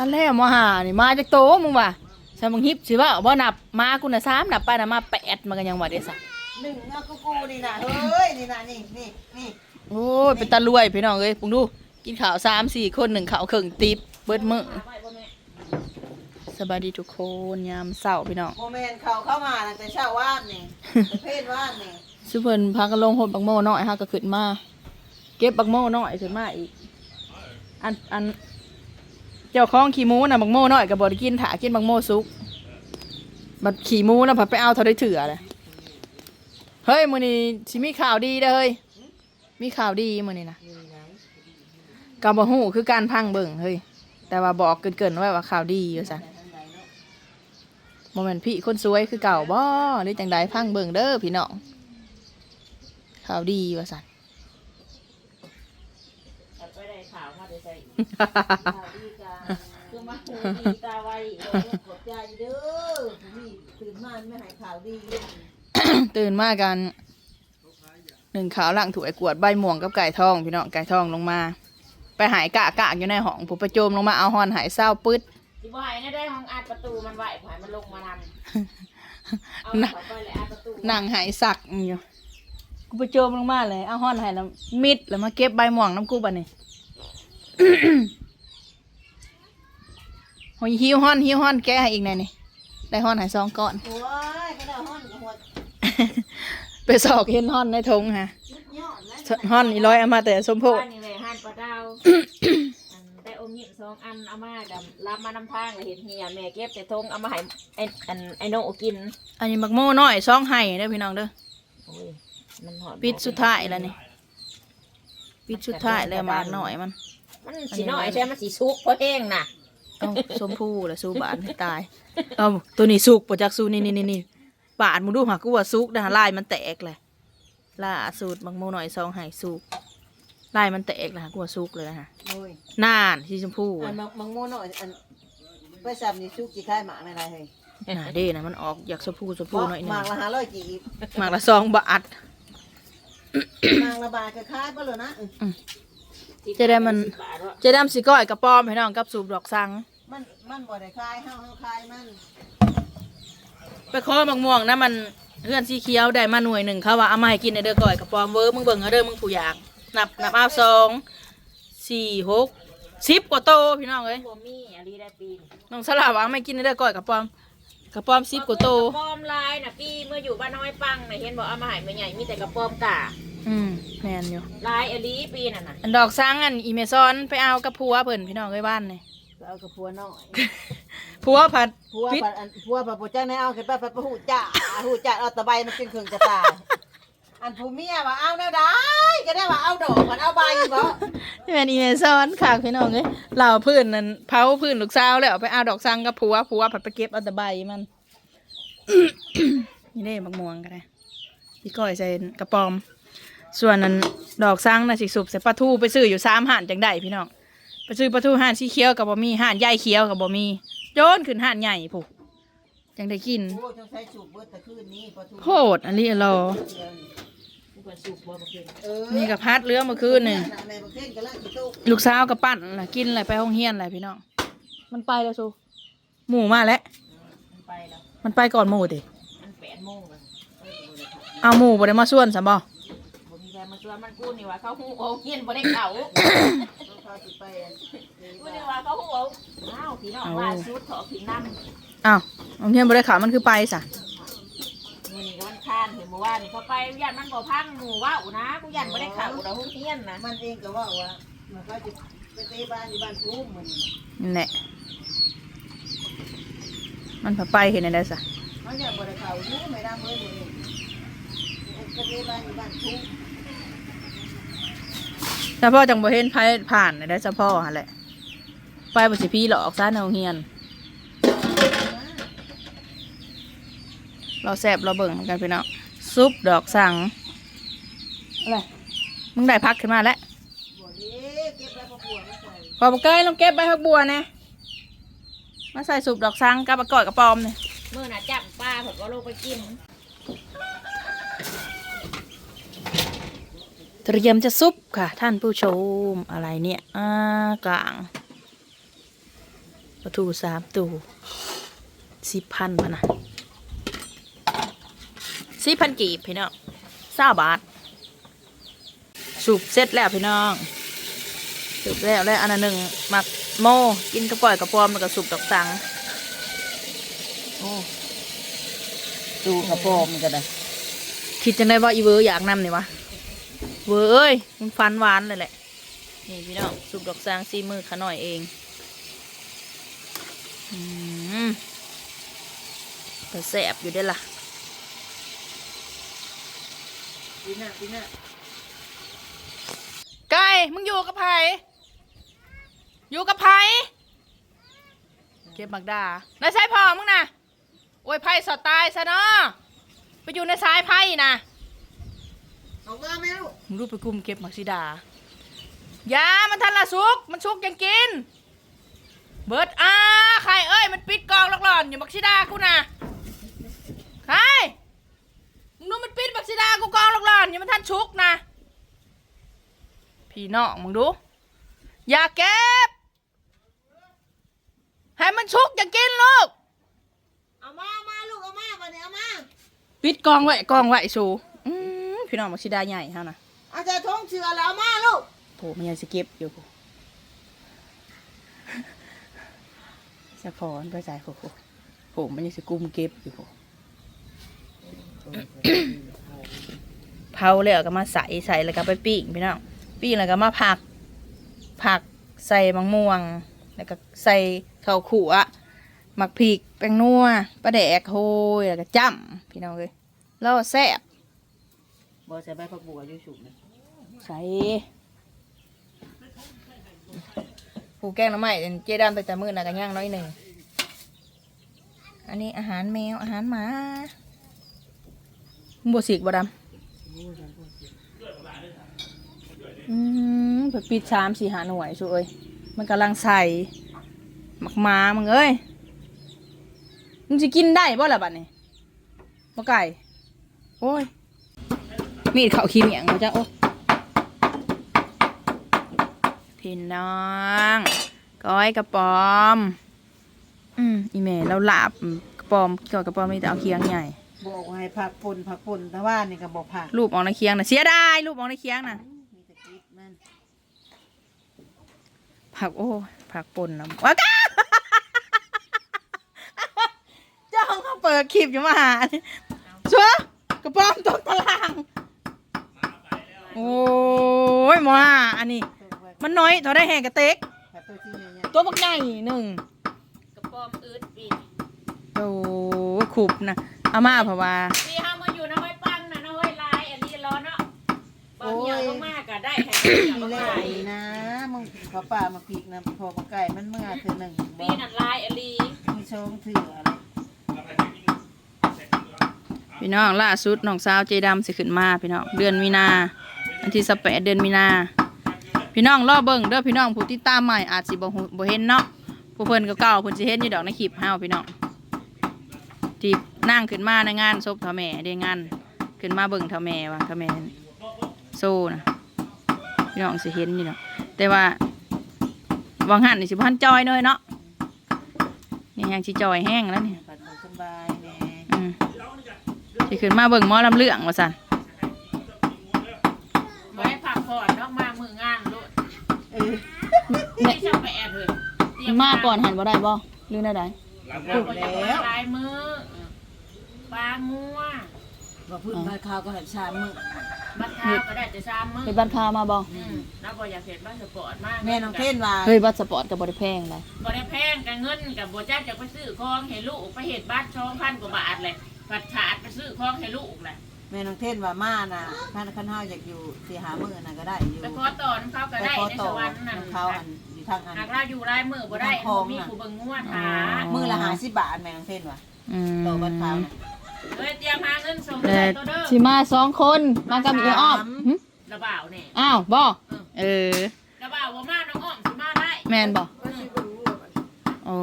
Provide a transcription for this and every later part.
อันแรกมาหานี่มาจากโตมึงว่ะสมึงฮิปสิว่าบ่นับมากูน่ะสามนับไปน่ะมาแปดมันก็ยังว่าได้ซะหนึ่งเอากูกูนี่นะเฮ้ยนี่นะนี่นี่นี่โอ้ยเป็นตารวยพี่น้องเอ้ยปุงดูกินข้าวสามสี่คนหนึ่งข้าวครึ่งติบเบิดมื้อสบายดีทุกคนยามเช้าพี่น้องโมเมนต์เขาเข้ามาตั้งแต่เช้าว่านนี่ประเภทว่านนี่ซุเพิ่นพากันลงโหดบักโม่น้อยฮะก็ขึ้นมา เก็บบักโม่น้อยขึ้นมาอีกอันอัน เจ้าของขี้หมูน่ะบักโม่น้อยก็บ่ได้กินถากินบักโม่สุกบัดขี้หมูนะผัดไปเอาเท่าได้เถื่อเลยเฮ้ยมือนี้สิมีข่าวดีเด้อเฮ้ยมีข่าวดีมือนี้นะก็บ่ฮู้คือการพังเบิ่งเฮ้ยแต่ว่าบอกเกินๆไว้ว่าข่าวดีว่าซั่นทางไหนเนาะบ่แม่นพี่คนสวยคือเก่าบ่หรือจังใดพังเบิ่งเด้อพี่น้องข่าวดีว่าซั่น ไปได้ข่าว มาได้ใส่ข่าวดีจ้าคือมาหูดีตาไวขอบใจเด้อนี่ตื่นมาไม่หายข่าวดีเลยตื่นมากันหนึ่งขาวหลังถูกไอ้กวดใบม่วงกับไก่ทองพี่น้องไก่ทองลงมา ไปหายกะกะอยู่ในห้องผู้ประโจมลงมาเอาฮอนหายเศร้าปึ๊ดสิบ่ให้นะได้ห้องอัดประตูมันไหวผ่านมันลงมานำเอาเข้าไปเลยอัดประตูนั่งหายสักอยู่กูประโจมลงมาเลยเอาฮอนหายแล้วมิดแล้วมาเก็บใบม่วงน้ำกูบันนี่ หอยหิวฮอนหิวฮอนแกะให้อีกหน่อยนี่ได้ฮอนหายสองก้อน โอ้ยก็ได้ห้อนกับหัวไปสอกเห็นฮอนในทงฮะชุดยอดแล้วฮอนนี่ร้อยเอามาแต่สมโพธิบ้านนี่เลยหั่นปลาดาวอันได้อมยิ้มสองอันเอามาดำรับมานำทางเลยเห็นเฮียแม่เก็บใส่ทงเอามาให้ไอ้อันไอ้โนกิน อันนี้บักโม่น้อยซองไห้เด้อพี่น้องเด้อโอ้ยมันหอดปิดสุดท้ายแล้วนี่ปิดสุดท้ายแล้วหมากหน่อยมัน มันสีน้อยใช่มันสีซุกเพราะเองน่ะเอ้าชมพู่แล้วสู้บาทให้ตายเอ้าตัวนี้สุกปจากสู้นี่นี่นี่นี่บาทมึงดูหากูว่าสุกนะลายมันแตกเลยล่าสูตรบางโมหน่อยซองใหายสุกลายมันแตกนะกูว่าสุกเลยนะฮะโอ้ยน่านสีชมพู่อันมังมังโมหน่อยอันไปสับนี่ชุกกี่ค่ายหมากในไรเฮ้ยน่าเด้นะมันออกอยากชมพู่ชมพู่หน่อยหนึหงมากละห้าร้อยกี่หมากละซองบาท หมากละบาทก็ค่ายไปเลยนะ จะได้มันจะดำสีก้อยกระป้อมให้น้องกับสูบดอกสัง มันมันบ่ได้คลายเฮาเฮาคลายมันไปขอมะม่วงนะมันเพื่อนสีเขียวได้มาหน่วยหนึ่งเขาว่าเอามาให้กินในเด้อก่อยกับปอมเวอร์มึงเบิ่งเอาเด้อมึงผู้อยากนับนับเอาสองสี่หกสิบกว่าโตพี่น้องเอ้ยบ่มีอันนี้ได้ปีนน้องสลาว่าไม่กินในเด้อก่อยกับปอมกับปอมสิบกว่าโต กระป้อมลายน่ะปีเมื่ออยู่บ้านน้อยปังน่ะเห็นบอกเอามาใหายไม่ใหญ่มีแต่กระป้อมกา อืมแมนอยู่ลายอลีปีน่ะน่ะอันดอกสังอันอีเมซอนไปเอากับผัวเพิ่นพี่น้องเอ้ยบ้านนี่เอากับผัวน้อยผัวผัดผัวพิษปัดอันผัวปัดบ่จ้าในเอาขึ้นไปปัดหูจ่าหูจ่าเอาตะไบมันกินเครื่องจะตายอันผู้เมียว่าเอาแนวได้ก็ได้ว่าเอาดอกมันเอาใบบ่นี่เป็นอีเมซอนค่ะพี่น้องเอ้ยเราพื้นนั่นเผาพื้นลูกสาวแล้วไปเอาดอกสังกับผัวผัวผัดไปเก็บเอาแต่ใบมันนี่เด้บักม่วงก็ได้ พี่ก้อยใส่กระปอม ส่วนนั้นดอกสังน่ะสิสุบใส่ปลาทูไปซื้ออยู่สามห่านจังได้พี่น้องไปซื้อปลาทูห่านสีเขียวกับบ่มีห่านใหญ่เขียวกับบ่มีโจนขึ้นห่านใหญ่ผู้จังได้กินโอ้จงใช้สูบเบิดแต่คืนนี้พอถูกโคตรอันนี้รอผู้คนสูบบ่มากินเออนี่กับพัดเรือเมื่อคืนนี่ในประเทศก็เลิกกินตู้ลูกสาวกับปั้นล่ะกินอะไรไปห้องเฮียนอะไรพี่น้องมันไปแล้วสูหมูมาแล้วมันไปแล้วมันไปก่อนหมูดิ เข้าเอาหมูบ่ได้มาส่วนซะบ่บ่มีใครมาชวนมันกูนี่ว่าเขาหูเอาเฮียนบ่ได้เข้าต้องพาสิไปอันนี้กูนี่ว่าเขาหูเอาอ้าวพี่น้องว่าชุดขอกินน้ำอ้าวห้องเฮียนบ่ได้ขามันคือไปซะมื้อนี้ก็มันคานเห็นบ่ว่านี่เขาไปยันมันบ่พังหมู่ว่าวนะกูยันบ่ได้เข้าดอกหูเฮียนนะมันเองก็ว่าว่ามันก็จะไปเตะบ้านอยู่บ้านทุ่มมันนั่นแหละมันพาไปเห็นอะไรซะเขาอยากบริเขาอยู่ไม่ได้เมื่อนี้ ไปเตะบ้านอยู่บ้านทุ่มแต่พ่อจังบ่เห็นไผผ่านได้ซะพ่อหั่นแหละ ไปบ่สิพี่หลอกซะในโรงเรียน เราแซบเราเบิ่งเหมือนกันพี่น้องซุปดอกสังอะไรมึงได้พักขึ้นมาแล้วบัวนี้เก็บไว้ประกวดไม่ใส่พอบอกเกยลองเก็บใบพักบัวนะมาใส่ซุปดอกสังกับกระกอดกระปอมเนี่ยมื้อน่ะจับปลาผมก็ลงไปกิน เตรียมจะซุปค่ะ ท่านผู้ชมอะไรเนี่ยอ่ากลางปลาทูสามตัวสิบพันพนะสี่พันกีบพี่น้องเศร้าบาทสูบเสร็จแล้วพี่น้องสูบแล้วแล้วอันหนึ่งหมักโมกินกระป๋อยกระปอมแล้วก็สูบดอกสังโอ้ดูกระปรงมันก็ได้ คิดจังได้ว่าอีเวอร์อยากนำนี่วะ เวอร์เอ้ยมันฟันหวานเลยแหละ นี่พี่น้องสูบดอกสังซีมือขาหน่อยเองอืมแต่แสบอยู่ได้อล่ะปีหน้าปีหน้าไก่มึงอยู่กับไผอยู่กับไผเก็บบักดาในสายพ่อมึงนะโอ้ยไผ่สอดตายซะเนาะไปอยู่ในสายไผ่นะ ออกมาแม่ลูกมึงรูปไปกุมเก็บมักซิดาอย่ามันทันละสุก มันสุกยังกิน เบิดอาใครเอ้ย มันปิดกองหลอกหลอนอยู่มักซิดากูนะใครมึงดูมันปิดมักซิดากูกองหลอกหลอนอยู่มันทันชุกนะ พี่น้องมึงดู อย่าเก็บ ให้มันชุกอย่ากินลูก เอามาเอามาลูกเอามาบัดนี้เอามา ปิดกองไว้กองไว้สูอืม พี่น้องมักซิดาใหญ่เฮานะเอาใจท้องเชือแล้วเอามาลูกโผมันยังสเก็บอยู่กูสะพอนไปใส่โผโผมันยังสกุมเก็บอยู่กูเผาแล้วก็มาใส่ใส่แล้วก็ไปปิ้งพี่น้องปิ้งแล้วก็มาผัก ผักใส่มังม่วง แล้วก็ใส่ข้าวขั่วหมักพริกแป้งนัวปลาแดกโหยแล้วก็จ้ำพี่น้องเลยแล้วแซ่บ บ่ใส่ใบผักบัวอยู่ฉุกนะใส่ผูแกงน้ำไม้เจ๊ดำไปแต่มือนะกันย่างน้อยหนึ่ง อันนี้อาหารแมวอาหารหมาบัวสิกบดำอืมเพิ่นปิดสามสีหาหน่วยช่วยมันกำลังใส่หมักหมามึงเอ้ยมึงจะกินได้บ่ล่ะบัดนี้บ่ไก่ โอ้ย มีดเขาขี้เหนียงเขาจะโอ้พี่น้องก้อยกระปอม อืมอีเมลเราหลับกระปอมก้อยกระปอมมีแต่เอาเคียงใหญ่บอกว่าให้ผักป่นผักป่นแต่ว่านี่ก็บอกผักรูปออกในเคียงนะเสียดายรูปออกในเคียงนะมีแต่กิ๊บมันผักโอ้ผักป่นนะว้าก้าเจ้าเขาเปิดคลิปอยู่มาหาชัวร์กระปอมตกตาราง โอ้ยหมออันนี้ตัวไว้มันน้อยเท่าได้แห่กระเต็กผักตัวที่ใหญ่ตัวบักใหญ่หนึ่งกระป๋อมอืดปีโอ้ยขุบนะเอามาเพราะว่าปีห้ามาอยู่นะเฮ้ยปังนะนะเฮ้ยลายอันนี้ร้อนเนาะบางอย่างก็มากก็ได้ให้ๆเหี่ยวมีก็แล้ได้วนะมึงขอป่ามาปีกนะพอมาไก่มันเมื่อเธอหนึ่งบปีอกนั่นลายอันลีมีโชงถืออะไรพี่น้องล่าสุดน้องสาวเจดำสิขึ้นมาพี่น้องเดือนมีนา อันที่สแปดเดือนมีนา พี่น้องรอเบิ่งเด้อพี่น้องผู้ที่ตามใหม่อาจสิบ่ฮู้บ่เห็นเนาะผู้เพิ่นก็เก่าๆเพิ่นสิเห็นอยู่ดอกในคลิปเฮาพี่น้องที่นั่งขึ้นมาในงานศพเท่าแม่ได้งานขึ้นมาเบิ่งเท่าแม่ว่าเท่าแม่โซ่นะพี่น้องสิเห็นอยู่เนาะแต่ว่าวังหันนี่สิบ่ทันจอยเลยเนาะนี่ยังสิจอยแห้งแล้วนี่ผัดสบายแน่อืมสิขึ้นมาเบิ่งหมอลำเรื่องว่าซั่น ไว้ผักผ่อนต้องมามืองานลูกเออไม่ชอบไปแอบเลยเตรียมาก่อนหันบ่ได้บ่หรือแนวใดพูดแล้วลายมือปลามัวว่าพื้นใบข้าวก็เห็นชามมือบัตรข้าวก็ได้แต่ซ้ำมือเฮ็ดบัตรคามาบ่อืมแล้วบ่อยากเห็นบ้านสปอร์ตมากแม่น้องเทนว่าเฮ้ยบัตรสปอร์ตก็บ่ได้แพงเลยบ่ได้แพงกับเงินกับบ่จ้าจะไปซื้อของให้ลูกไปเห็ดบ้านช่องพันกว่าบาทเลยบัตรขาดไปซื้อของให้ลูกแหละ แม่น้องเทนว่ามาน่ะท่านขันเฮาอยากอยู่สีหามือน่ะก็ได้อยู่ไปขอต่อน้ำเขาก็ไปได้ขอในต่สอวรรค์นั่นเขาอันอยู่ทางอันหากเราอยู่รายมือบ่ได้ทางคลองมีน่ะผู้เบิ่งงวดหามือละหาสิบบาทแม่น้องเทนว่ะอืมต่อบัตรข้าวน่ะเอ้ยเตรียมหาเงินส่งแต่ใส่ตัวเด้อสิมาสองคนมากับอีอ้อมหึระบ่าวเนี่ยอ้าวบ่เออระบ่าวบ่มาน้องอ้อมสิมาได้แม่นบ่โอ้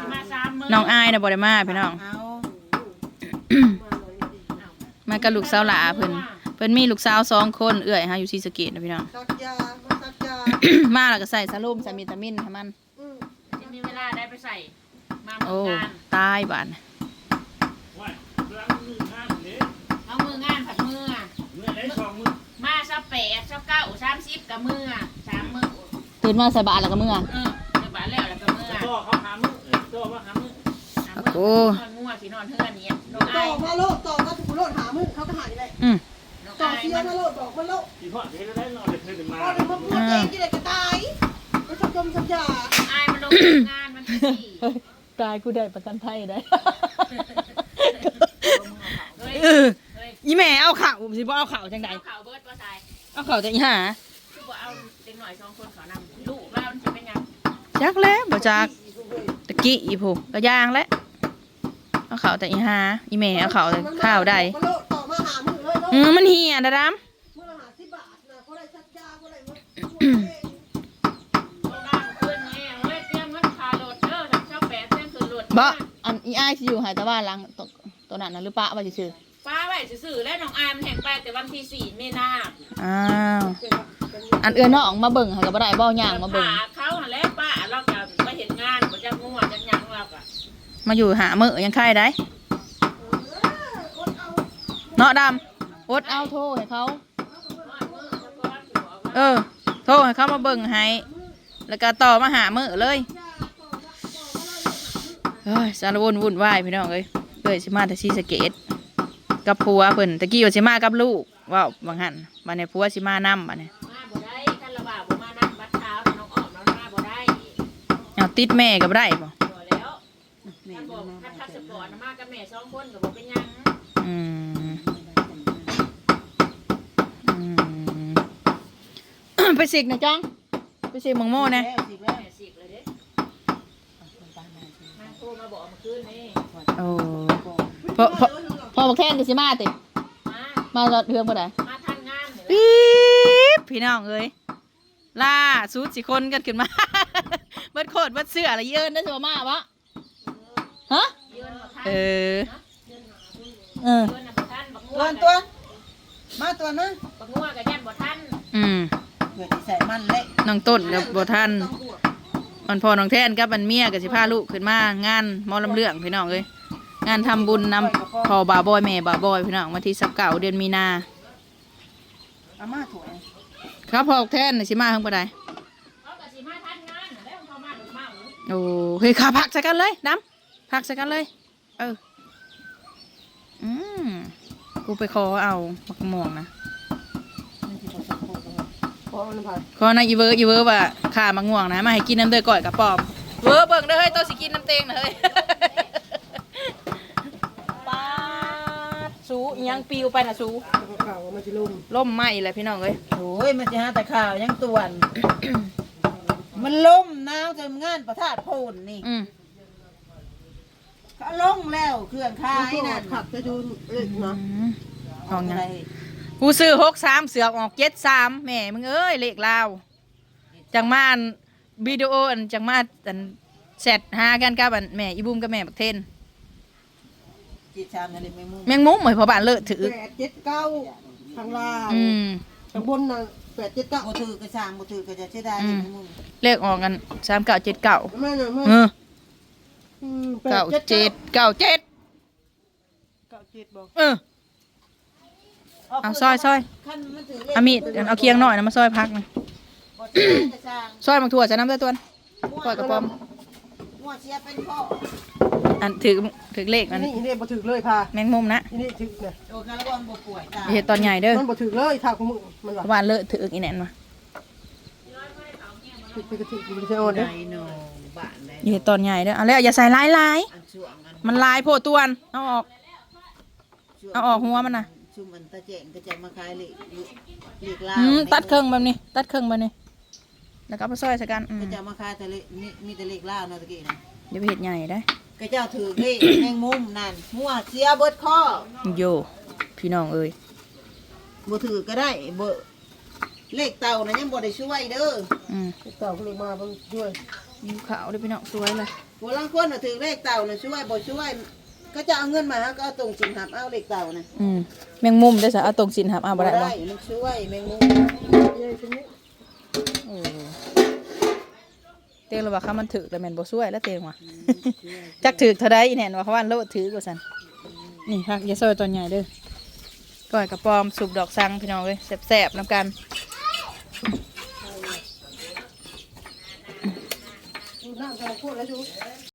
สิมาสามมื้อน้องอายน่ะบ่ได้มาพี่น้องเอา มากับลูกสาวหลาเพิ่นเพิ่นมีลูกสาวสองคนเอื้อยหาอยู่ศรีสะเกษนะพี่น้อง ซักยามาซักยามาแล้วก็ใส่สะโลมใส่วิตามินให้มันจะมีเวลาาได้ไปใส่ มาโอ้ เมืองงานตายบานว่าเรื่องมืองานนี้เอามืองานผัดมือเมื่อได้สองมือมาสักแปดสักเก้าสามสิบกับมือสามมือตื่นมาใส่บาตรแล้วก็เมื่อ เออจะบาแล้วแล้วก็มือก็เขาหามือก็ว่าหามือสามมือ โอ้นอนงัวสินอนเทือนเนี่ยน้องต่อาอยมาโลดต่อก็ถูกโลดหามึงเขาก็หายเลยอืมน้องต่ออายเสียมันมาโลดบอกมาโลดที่พ่อเห็นได้นอนเด็กเคยมาพอเดี๋ยวมาพูดเองที่ไหนก็ตายไม่ชอบจมสัญญาอายมันลงงานมันที่สี่ตายกูได้ประกันภัยได้เฮ้ยเออเฮ้ยอีแม่เอาข่าวสิบ่เอาข่าวจังใดเอาข่าวเบิร์ดว่าใส่เอาข่าวจังอีห่าคือบ่เอาเด็กหน่อยสองคนเขานำลูกเราจะเป็นยังจักแล้วบ่จักตะกี้อีผู้ก็ย่างแล้ว เอาข่าวแต่อีห่าอีแม่เอาข่าวแต่ข้าวได้มาโลดต่อมาหามึงเลยโลดอืมมันเหี่ยดะดำเมื่อหาสิบบาทนะเขาได้ชัดยาเขาได้หมดโรงงานขึ้นแน่เฮ้ยเตรียมเงินคารถเด้อทำชอบแปดเส้นคือรถบ่อันอีอ้ายสิอยู่หายตะวันหลังตตัวนั้นน่ะหรือปะว่าสิซื้อป้าไว้ซื่อๆและน้องอายมันแห่งไปแต่วันที่สี่มีนาอ้าวอันเอื้อน้องมาเบิ่งหาก็บ่ได้บ่ย่างมาเบิ่ง ผ่เขาหั่นแหล้วป้าเราจะไปเห็นงานบ่จะงัวจะหยังเราก็ มาอยู่หามื้อยังไข่ได้เนาะดำอดเอาโทรให้เขาน้อยมือซะก่อนสิบอกว่าเออ โทรให้เขามาเบิ่งให้ แล้วก็ต่อมาหามื้อเลยเฮ้ยสารวนวุ่นวายพี่น้องเอ้ยเอ้ยสิมาแต่ซีสะเกตกับผัวเพิ่นตะกี้ว่าสิมากับลูกว้าวบางหันบัดนี้ผัวสิมานํบัดนี้มาบ่ได้คันละบ่าวบ่มานั่งบัดเช้าน้องออกน้องมาบ่ได้เอาติดแม่ก็บ่ได้บ่ บ่แล้วท่านบอกท่านทัศปอร์ตมากับแม่สองคนก็บ่เป็นหยังอืมอืม ไปสิกนะจ้องไปสิกมังโม่นะแม่สิกเลยเด้มาโทรมาบอกเมื่อคืนนี่โอ้พอพอพอบอกแทนก็สิมาติ มามาตอนเทืองบ่ได้มาทันงานนี่แหละปี๊บพี่น้องเอ้ยล่าสุดสิคนกันขึ้นมา เบิดโคตรเบิดเสื้ออะไรเยินได้สิบ่มาวะ ฮะเยือนบ่ทันเออเออเยือนน่ะบ่ทันบักงัวตัวตัวมาตัวนะบักงัวก็ยันบ่ทันอืมเกิดใส่มันเละน้องต้นกับบ่ทันต้องบวกมันพอน้องแทนกับมันเมียกับสิพาลูกขึ้นมางานหมอลำเรื่องพี่น้องเอ้ยงานทำบุญนำพอบาบอยแม่บาบอยพี่น้องวันที่สิบเก้าเดือนมีนาอามาถั่วครับพอแทนน่ะสิมาเพิ่งไปได้เขาก็สิมาทันงานน่ะแล้วเขามาดูเมาโอ้เฮ้ยขาพักใส่กันเลยดำ พักใส่กันเลย เออ อืมกูไปขอเอามักม่วงนะพอมันผ่านขอนะอีเวอร์อีเวอร์ว่าขามักม่วงนะ มาให้กินน้ำเดือก่อยกับปอม เวอร์เบิ่งเด้อเฮ้ยโตสิกินน้ำเตงนะเฮ้ยปาดสูอิหยังปิวไปนะสูข่าวมันจะลุ่มล่มไหม้เลยพี่น้องเอ้ย โอ้ยมันจะหาแต่ข่าวยังตวน มันล่มหนาวจนงานประทาดโพนนี่ อืม ก็ลงแล้วเครื่องคายนั่นขับจะดูเล็กเนาะออกยังอะไรกูซื้อหกสามเสือกออกเจ็ดสามแหม่มึงเอ้ยเลขลาวจังมาอันวิดีโออันจังมาอันแซดหากันกับอันแม่อีบุ้มกับแม่บักเทนจีชามนั่นเลยไม่มุ่งแมงมุ้งเหมือนพอบ้านเลอะถือแปดเจ็ดเก้าทางล่างอืมทางบนน่ะแปดเจ็ดเก้าบ่ถือกระชามบ่ถือกระจะเสียดายอืเลยมไม่มุ่งเลขออกกันสามเก้าเจ็ดเก้าแม่น่ะแม่เออ อืมแปเก้าเจ็ดเก้าเจ็ดเก้าเจ็ดบอกเออ เอาซอยซอย ขั้นมันถือเลขเอามีดเอาเคียงหน่อยนะมาซอยพักหนะบ่ถือกระชามซอยบางถั่วจะน้ำด้วยตัวนก้อยกระป๋อมหัวเชียเป็นพ่ออันถือถือเลขอัอันนนี้อันนี้บ่ถึกเลยพาแมงมุมนะอันนี้ถึกเนี่ยโอ้คาร์บอนบ่ป่วยตายเห็ดตอนใหญ่เด้อมันบ่ถึกเลยทางของมึงมันหลับบ้านเลอะถืออีแหนนมาถึกไปกระถึกอยู่ที่อ่อนไดเด้อโน บ้านได้เห็ดตอนใหญ่เด้อเอาแล้วอย่าใส่ลายลายอันช่วงอันมันลายโพดตวนเอาออก ช่วงเอาออกหัวมันน่ะชุมอันตะเจงก็จะมาขายเหล็กเหล็กลาวอืมตัดเครื่องแบบนี้ ตัดเครื่องแบบนี้ แล้วก็เอาไปซอยใส่กันอืมก็จะมาขายแต่เหล็กมีมีแต่เหล็กลาวเนาะตะกี้นะเดี๋ยวไปเห็ดใหญ่ได้ก็เจ้าถือเลขแมงมุมนั่นหัวเสียเบิดข้อโยพี่น้องเอ้ยบ่ถือก็ได้บ่เลขเต่านะยังบ่ได้ช่วยเด้ออืมต่อก็เลยมาเบิ่งด้วย ยิ้วขาวเด้อพี่น้องสวยเลยผู้ลางคนน่ะถือเลขเต่าน่ะช่วยบ่ช่วย ก็จะเอาเงินมาหาก็เอาตรงจิงหับเอาเลขเต่าน่ะอืมแมงมุมได้สะเอาตรงสินครับเอาบ่ได้บ่มันช่วยแมงมุมเย้ตรงนี้โอ้เตียงเลยว่าเขามันถือแต่แม่นบ่ช่วยแล้วเตียงว่ะจักถือเท่าใดอีแน่นว่าเขาว่าโลดถือกว่าซั่นนี่ฮักอยาซอยตัวใหญ่เด้อก้อยกระปอมสุกดอกสังพี่น้องเอ้ยแซ่บๆนํกันดูน้ำกำ ลังพูดแล้วดู